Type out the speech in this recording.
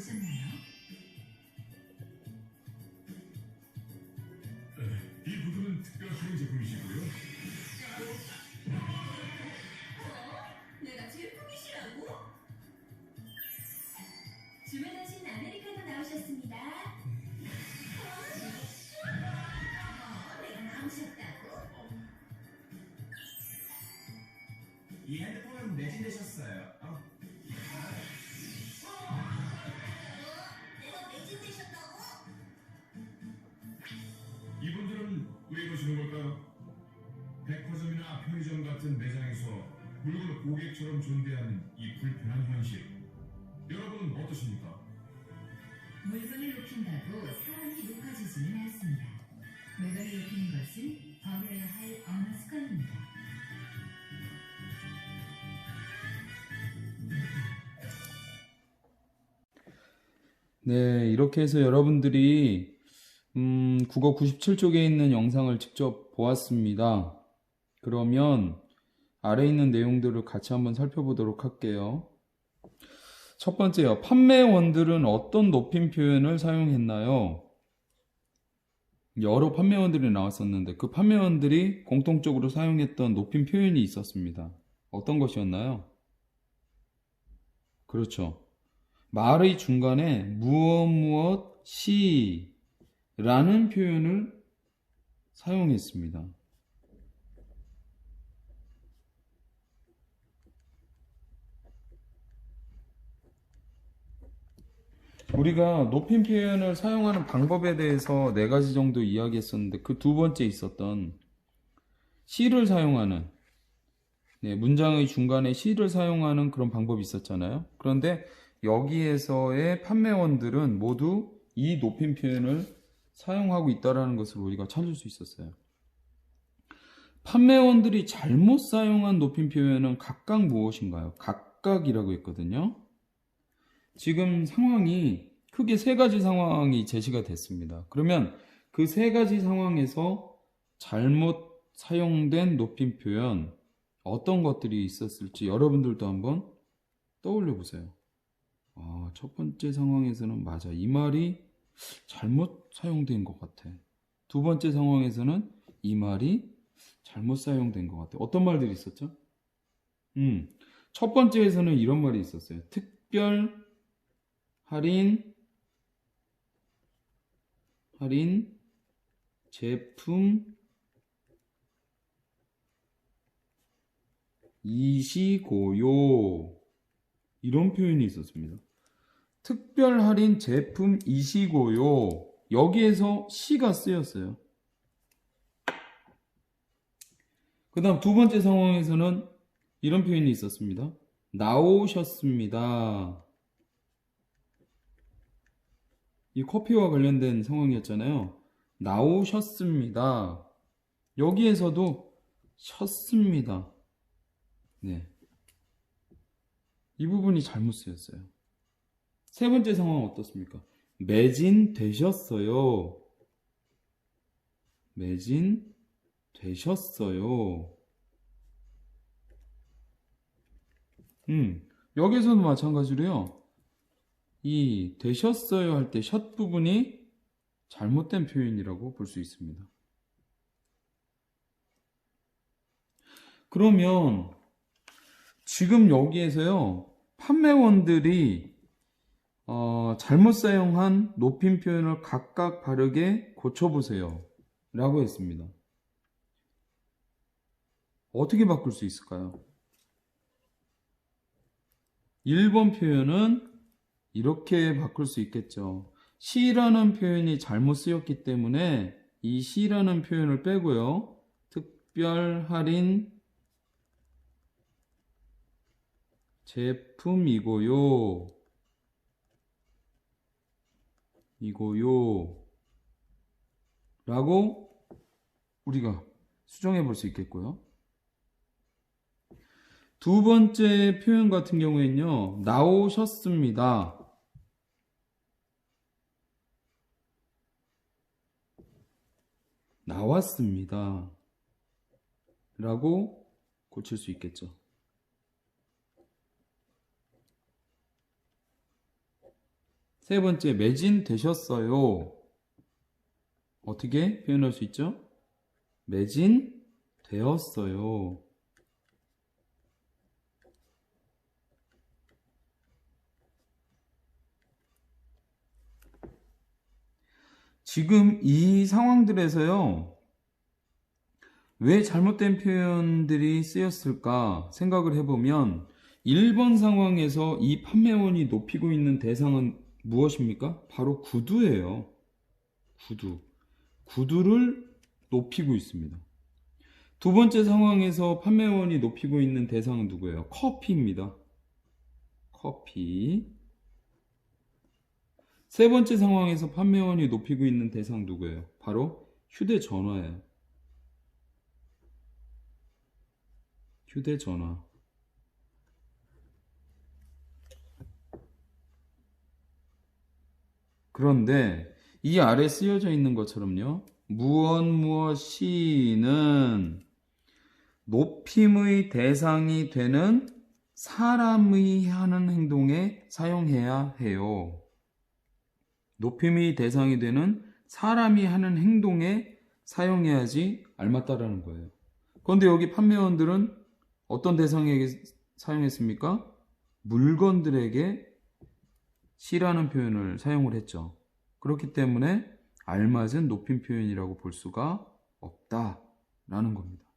보셨나요? 이 구두는 특별한 할인 제품이시고요. 내가 제품이시라고? 주문하신 아메리카노 나오셨습니다. 어, 내가 나오셨다고? 이 핸드폰은 매진되셨어요. 편의점 같은 매장에서 물건을 고객처럼 존대하는 이 불편한 현실. 여러분은 어떠십니까? 물건을 높인다고 사람이 높아지지는 않습니다. 물건을 높이는 것은 버려야 할 언어 습관입니다. 네, 이렇게 해서 여러분들이 음, 국어 97쪽에 있는 영상을 직접 보았습니다. 그러면 아래 있는 내용들을 같이 한번 살펴보도록 할게요. 첫 번째요. 판매원들은 어떤 높임 표현을 사용했나요? 여러 판매원들이 나왔었는데 그 판매원들이 공통적으로 사용했던 높임 표현이 있었습니다. 어떤 것이었나요? 그렇죠. 말의 중간에 무엇 무엇 시 라는 표현을 사용했습니다. 우리가 높임 표현을 사용하는 방법에 대해서 네 가지 정도 이야기했었는데 그 두 번째 있었던 시를 사용하는 네, 문장의 중간에 시를 사용하는 그런 방법이 있었잖아요. 그런데 여기에서의 판매원들은 모두 이 높임 표현을 사용하고 있다는 것을 우리가 찾을 수 있었어요. 판매원들이 잘못 사용한 높임 표현은 각각 무엇인가요? 각각이라고 했거든요. 지금 상황이 크게 세 가지 상황이 제시가 됐습니다. 그러면 그 세 가지 상황에서 잘못 사용된 높임 표현 어떤 것들이 있었을지 여러분들도 한번 떠올려 보세요. 아, 첫 번째 상황에서는 맞아. 이 말이 잘못 사용된 것 같아. 두 번째 상황에서는 이 말이 잘못 사용된 것 같아. 어떤 말들이 있었죠? 음, 첫 번째에서는 이런 말이 있었어요. 특별 할인, 할인, 제품, 이시고요. 이런 표현이 있었습니다. 특별 할인 제품 이시고요. 여기에서 시가 쓰였어요. 그 다음 두 번째 상황에서는 이런 표현이 있었습니다. 나오셨습니다. 이 커피와 관련된 상황이었잖아요. 나오셨습니다. 여기에서도 셨습니다. 네. 이 부분이 잘못 쓰였어요. 세 번째 상황은 어떻습니까? 매진 되셨어요. 매진 되셨어요. 음, 여기서도 마찬가지로요. 이 되셨어요 할때샷 부분이 잘못된 표현이라고 볼 수 있습니다. 그러면 지금 여기에서요, 판매원들이 어, 잘못 사용한 높임 표현을 각각 바르게 고쳐보세요. 라고 했습니다. 어떻게 바꿀 수 있을까요? 1번 표현은 이렇게 바꿀 수 있겠죠. 시라는 표현이 잘못 쓰였기 때문에 이 시라는 표현을 빼고요. 특별 할인 제품이고요. 이고요. 라고 우리가 수정해 볼 수 있겠고요. 두 번째 표현 같은 경우에는요, 나오셨습니다. 나왔습니다. 라고 고칠 수 있겠죠. 세 번째, 매진되셨어요. 어떻게 표현할 수 있죠? 매진되었어요. 지금 이 상황들에서요, 왜 잘못된 표현들이 쓰였을까 생각을 해보면 1번 상황에서 이 판매원이 높이고 있는 대상은 무엇입니까? 바로 구두예요. 구두. 구두를 높이고 있습니다. 두 번째 상황에서 판매원이 높이고 있는 대상은 누구예요? 커피입니다. 커피. 세 번째 상황에서 판매원이 높이고 있는 대상 누구예요? 바로 휴대전화예요. 휴대전화. 그런데 이 아래 쓰여져 있는 것처럼요. 무엇 무엇이는 높임의 대상이 되는 사람의 하는 행동에 사용해야 해요. 높임의 대상이 되는 사람이 하는 행동에 사용해야지 알맞다라는 거예요. 그런데 여기 판매원들은 어떤 대상에게 사용했습니까? 물건들에게 시라는 표현을 사용을 했죠. 그렇기 때문에 알맞은 높임 표현이라고 볼 수가 없다라는 겁니다.